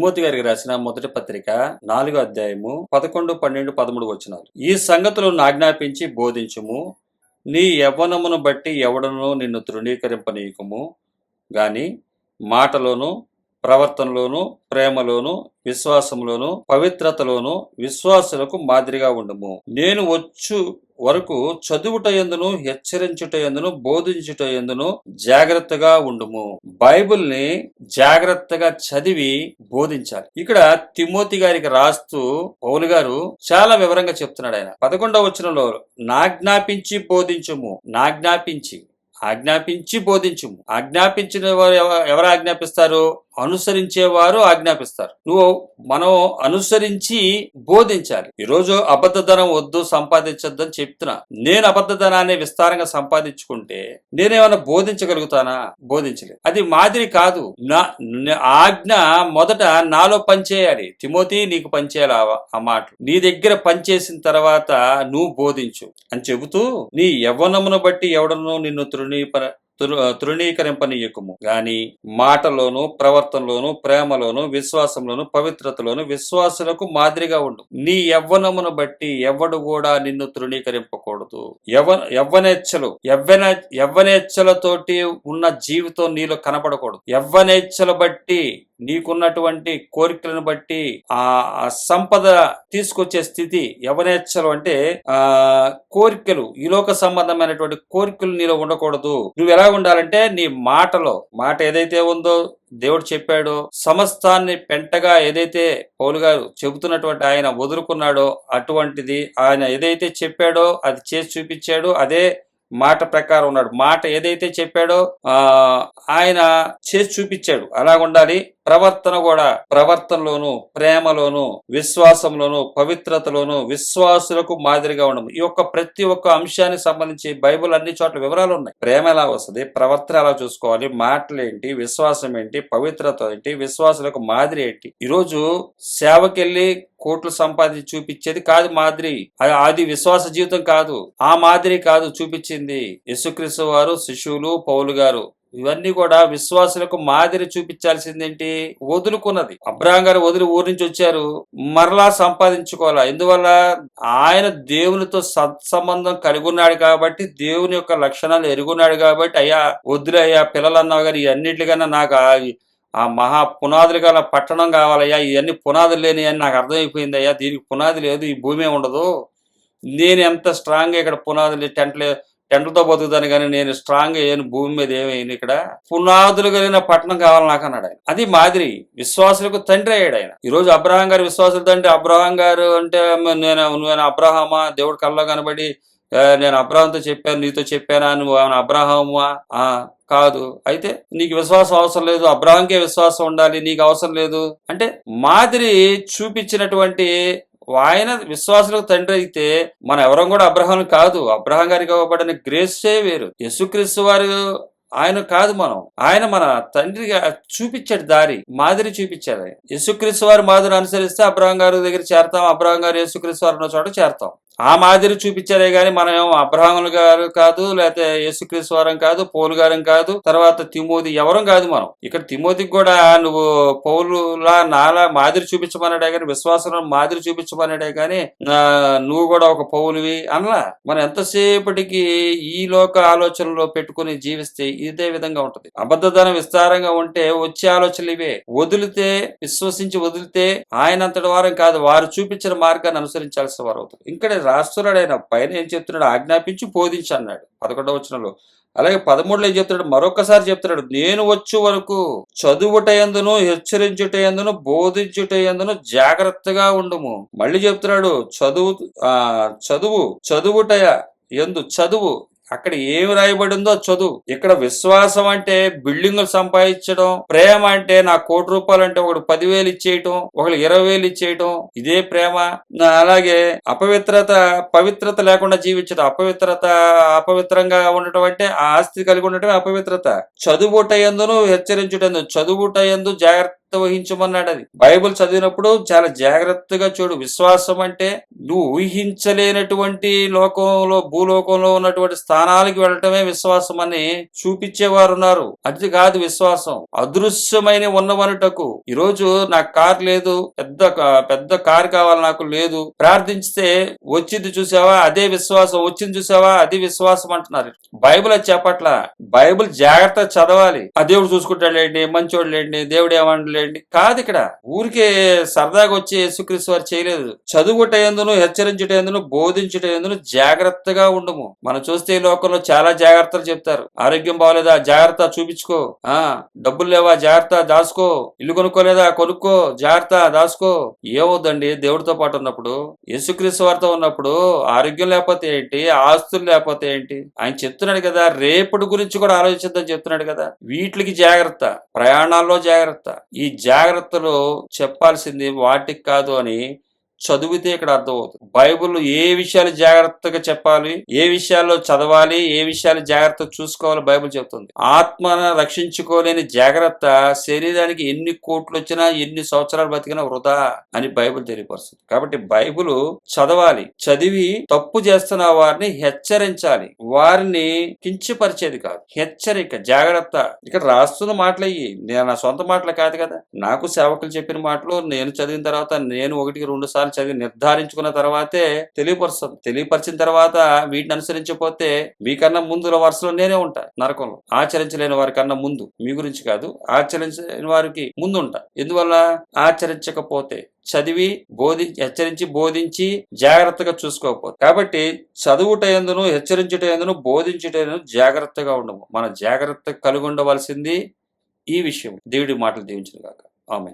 Timothy గారికి రాసిన మొదటి పత్రిక నాలుగో అధ్యాయము పదకొండు పన్నెండు పదమూడు వచ్చినారు ఈ సంగతులను ఆజ్ఞాపించి బోధించుము. నీ యవ్వనమును బట్టి ఎవడను నిన్ను తృణీకరింపనీయకము. గాని మాటలోను ప్రవర్తనలోను ప్రేమలోను విశ్వాసంలోను పవిత్రతలోను విశ్వాసులకు మాదిరిగా ఉండము. నేను వచ్చు వరకు చదువుట ఎందును హెచ్చరించుట ఎందును బోధించుట ఎందును జాగ్రత్తగా ఉండుము. బైబిల్ని జాగ్రత్తగా చదివి బోధించాలి. ఇక్కడ తిమోతి గారికి రాస్తూ పౌలు గారు చాలా వివరంగా చెప్తున్నాడు ఆయన. పదకొండవ వచనంలో నాజ్ఞాపించి బోధించుము నాజ్ఞాపించి ఆజ్ఞాపించి బోధించుము. ఆజ్ఞాపించిన వారు ఎవరు ఆజ్ఞాపిస్తారు? అనుసరించేవారు ఆజ్ఞాపిస్తారు. నువ్వు మనం అనుసరించి బోధించాలి. ఈరోజు అబద్ధధనం వద్దు సంపాదించొద్దు అని చెప్తున్నా. నేను అబద్ధధనాన్ని విస్తారంగా సంపాదించుకుంటే నేనేమైనా బోధించగలుగుతానా? బోధించలేదు. అది మాదిరి కాదు. నా ఆజ్ఞ మొదట నాలో పనిచేయాలి. తిమోతి నీకు పనిచేయాలి ఆ- మాటలు నీ దగ్గర పనిచేసిన తర్వాత నువ్వు బోధించు అని చెబుతూ నీ యవ్వనమును బట్టి ఎవడను నిన్ను తృణీపర తృణీకరింపనీయకుము. గాని మాటలోను ప్రవర్తనలోను ప్రేమలోను విశ్వాసంలోను పవిత్రతలోను విశ్వాసులకు మాదిరిగా ఉండు. నీ యవ్వనమును బట్టి ఎవడు కూడా నిన్ను తృణీకరింపకూడదు. యవ యవ్వనేచ్ఛలు యవ్వన యవ్వనేచ్ఛలతోటి ఉన్న జీవితం నీలో కనపడకూడదు. యవ్వనేచ్ఛల బట్టి నీకున్నటువంటి కోరికలను బట్టి ఆ సంపద తీసుకొచ్చే స్థితి యవనేచ్ఛలు అంటే ఆ కోరికలు ఈ లోక సంబంధమైనటువంటి కోరికలు నీలో ఉండకూడదు. నువ్వు ఎలా ఉండాలంటే నీ మాటలో మాట ఏదైతే ఉందో దేవుడు చెప్పాడో సమస్తాన్ని పెంటగా ఏదైతే పౌలు గారు చెబుతున్నటువంటి ఆయన వదులుకున్నాడో అటువంటిది ఆయన ఏదైతే చెప్పాడో అది చేసి చూపించాడో అదే మాట ప్రకారం ఉన్నాడు. మాట ఏదైతే చెప్పాడో ఆయన చేసి చూపించాడు. అలాగుండాలి. ఉండాలి ప్రవర్తన కూడా ప్రవర్తనలోను ప్రేమలోను విశ్వాసంలోను పవిత్రతలోను విశ్వాసులకు మాదిరిగా ఉండడం ఈ యొక్క ప్రతి ఒక్క అంశానికి సంబంధించి బైబిల్ అన్ని చోట్ల వివరాలు ఉన్నాయి. ప్రేమ ఎలా వస్తుంది? ప్రవర్తన ఎలా చూసుకోవాలి? మాటలు ఏంటి? విశ్వాసం ఏంటి? పవిత్రత ఏంటి? విశ్వాసులకు మాదిరి ఏంటి? ఈరోజు సేవకెళ్ళి కోట్లు సంపాదించి చూపించేది కాదు మాదిరి. అది- అది విశ్వాస జీవితం కాదు. ఆ మాదిరి కాదు చూపించింది యేసుక్రీస్తు వారు శిష్యులు పౌలు గారు. ఇవన్నీ కూడా విశ్వాసులకు మాదిరి చూపించాల్సిందేంటి? వదులుకున్నది. అబ్రాహం గారు వదిలి ఊరి నుంచి వచ్చారు. మరలా సంపాదించుకోవాలా? ఎందువల్ల? ఆయన దేవునితో సత్సంబంధం కలిగి ఉన్నాడు కాబట్టి దేవుని యొక్క లక్షణాలు ఎరుగున్నాడు కాబట్టి అయ్యా వద్దులే అయ్యా పిల్లలు అన్నావు గారు ఇవన్నిటికన్నా నాకు ఆ- ఆ మహా పునాదులు గల పట్టణం కావాలయ్యా. ఇవన్నీ పునాదులు లేని అని నాకు అర్థమైపోయింది అయ్యా. దీనికి పునాది లేదు ఈ భూమి ఉండదు. నేను ఎంత స్ట్రాంగ్ ఇక్కడ పునాదులు టెంట్లు టెంట్లతో బతుకుతాను కానీ నేను స్ట్రాంగ్ అయ్యాను భూమి మీద ఏమైంది ఇక్కడ పునాదులు కలిగిన పట్టణం కావాలి నాకు అన్నాడు ఆయన. అది మాదిరి విశ్వాసులకు తండ్రి అయ్యాడు ఆయన. ఈ రోజు అబ్రహాం గారు విశ్వాసుల తండ్రి అబ్రహాం గారు అంటే నేను నేను అబ్రహామా? దేవుడు కల్లో కనబడి నేను అబ్రహంతో చెప్పాను నీతో చెప్పానా? నువ్వు ఏమైనా అబ్రహమా ఆ కాదు. అయితే నీకు విశ్వాసం అవసరం లేదు అబ్రహంకే విశ్వాసం ఉండాలి నీకు అవసరం లేదు. అంటే మాదిరి చూపించినటువంటి ఆయన విశ్వాసులకు తండ్రి అయితే మన ఎవరం కూడా అబ్రహాం కాదు. అబ్రహాం గారికి ఇవ్వబడిన గ్రేసే వేరు. యేసుక్రీస్తు వారు ఆయన కాదు మనం. ఆయన మన తండ్రిగా చూపించాడు దారి మాదిరి చూపించాడు. యేసుక్రీస్తు వారి మాదిరి అనుసరిస్తే అబ్రహం గారి దగ్గర చేరతాం. అబ్రహం గారు యేసుక్రీస్తు వారు చోట చేరతాం. ఆ మాదిరి చూపించారే గాని మనం అబ్రహాములు గారు కాదు లేకపోతే యేసుక్రీస్తు వారం కాదు పౌలు గారం కాదు తర్వాత తిమోది ఎవరం కాదు మనం. ఇక్కడ తిమోతికి కూడా నువ్వు పౌలులా నాలా మాదిరి చూపించమన్నాడే కానీ విశ్వాసంలో మాదిరి చూపించమన్నాడే కానీ నువ్వు కూడా ఒక పౌలువి అనలా మనం ఎంతసేపటికి ఈ లోక ఆలోచనలో పెట్టుకుని జీవిస్తే ఇదే విధంగా ఉంటది. అబద్ధధనం విస్తారంగా ఉంటే వచ్చే ఆలోచనలు ఇవే. వదిలితే విశ్వసించి వదిలితే ఆయనంతటి వారం కాదు వారు చూపించిన మార్గాన్ని అనుసరించాల్సిన వారు అవుతారు. ఇక్కడ రాస్తున్నాడైన ఆయన పైన ఏం చెప్తున్నాడు ఆజ్ఞాపించి బోధించి అన్నాడు పదకొండవ వచనంలో. అలాగే పదమూడులో ఏం చెప్తున్నాడు? మరొకసారి చెప్తున్నాడు నేను వచ్చు వరకు చదువుట ఎందును హెచ్చరించుట ఎందును బోధించుట ఎందును జాగ్రత్తగా ఉండము. మళ్ళీ చెప్తున్నాడు చదువు ఆ చదువు చదువుటయ ఎందు చదువు అక్కడ ఏమి రాయబడిందో చదువు. ఇక్కడ విశ్వాసం అంటే బిల్డింగులు సంపాదించడం ప్రేమ అంటే నా కోటి రూపాయలు అంటే ఒకడు పదివేలు ఇచ్చేయటం ఒకడు ఇరవై వేలు ఇచ్చేయటం ఇదే ప్రేమ. నా- అలాగే అపవిత్రత పవిత్రత లేకుండా జీవించడం అపవిత్రత అపవిత్రంగా ఉండటం అంటే ఆ ఆస్తి కలిగి ఉండటం అపవిత్రత. చదువుట ఎందును హెచ్చరించుటందు చదువుట ఎందు జాగ్రత్త వహించమన్నాడు అది. బైబిల్ చదివినప్పుడు చాలా జాగ్రత్తగా చూడు. విశ్వాసం అంటే నువ్వు ఊహించలేనటువంటి లోకంలో భూలోకంలో ఉన్నటువంటి స్థానాలకి వెళ్ళటమే విశ్వాసం అని చూపించేవారు ఉన్నారు అది కాదు విశ్వాసం. అదృశ్యమైన ఉన్నవనుటకు. ఈరోజు నాకు కార్ లేదు పెద్ద పెద్ద కార్ కావాలి నాకు లేదు. ప్రార్థించితే వచ్చింది చూసావా? అదే విశ్వాసం. వచ్చింది చూసావా? అది విశ్వాసం అంటున్నారు. బైబిల్ అది చెప్పట్ల. బైబిల్ జాగ్రత్త చదవాలి. ఆ దేవుడు చూసుకుంటాడులేండి మంచోడు లేండి దేవుడు ఏమంటలేడు కాదు ఇక్కడ ఊరికే సరదాగా వచ్చి యేసుక్రీస్తు వారు చేయలేదు. చదువుటయందును హెచ్చరించుటయందును బోధించుటయందును జాగ్రత్తగా ఉండము. మనం చూస్తే ఈ లోకంలో చాలా జాగ్రత్తలు చెప్తారు. ఆరోగ్యం బాగోలేదా? జాగ్రత్త చూపించుకో. ఆ డబ్బులు లేవా? జాగ్రత్త దాచుకో. ఇల్లు కొనుక్కోలేదా? కొనుక్కో. జాగ్రత్త దాచుకో. ఏమవుద్దండి దేవుడితో పాటు ఉన్నప్పుడు యేసుక్రీస్తు వారితో ఉన్నప్పుడు ఆరోగ్యం లేకపోతే ఏంటి? ఆస్తులు లేకపోతే ఏంటి? ఆయన చెప్తున్నాడు కదా రేపటి గురించి కూడా ఆలోచిద్దని చెప్తున్నాడు కదా. వీటికి జాగ్రత్త. ప్రయాణాల్లో జాగ్రత్త. ఈ జాగ్రత్తలు చెప్పాల్సింది వాటికి కాదు అని చదివితే ఇక్కడ అర్థమవుతుంది. బైబిల్ ఏ విషయాలు జాగ్రత్తగా చెప్పాలి ఏ విషయాల్లో చదవాలి ఏ విషయాలు జాగ్రత్త చూసుకోవాలి బైబిల్ చెప్తుంది ఆత్మను రక్షించుకోలేని జాగ్రత్త శరీరానికి ఎన్ని కోట్లు వచ్చినా ఎన్ని సంవత్సరాలు బతికినా వృధా అని బైబిల్ తెలియపరుస్తుంది. కాబట్టి బైబిల్ చదవాలి చదివి తప్పు చేస్తున్న వారిని హెచ్చరించాలి. వారిని కించపరిచేది కాదు హెచ్చరిక జాగ్రత్త. ఇక్కడ రాస్తున్న మాటలు అయ్యి నేను నా సొంత మాటలు కాదు కదా. నాకు సేవకులు చెప్పిన మాటలు నేను చదివిన తర్వాత నేను ఒకటికి రెండు సార్లు చదివి నిర్ధారించుకున్న తర్వాతే తెలియపరుస్తాను తెలియపరిచిన తర్వాత వీటిని అనుసరించకపోతే మీకన్నా ముందుల వరుసలో నేనే ఉంటా నరకంలో. ఆచరించలేని వారి కన్నా ముందు. మీ గురించి కాదు. ఆచరించలేని వారికి ముందు ఉంటా ఎందువల్ల? ఆచరించకపోతే చదివి బోధి హెచ్చరించి బోధించి జాగ్రత్తగా చూసుకోకపోతే. కాబట్టి చదువుట ఎందును హెచ్చరించుట ఎందును బోధించుట ఎందును జాగ్రత్తగా ఉండము. మన జాగ్రత్త కలిగి ఉండవలసింది ఈ విషయం దేవుడి మాటలు దీవించిన కాక ఆమె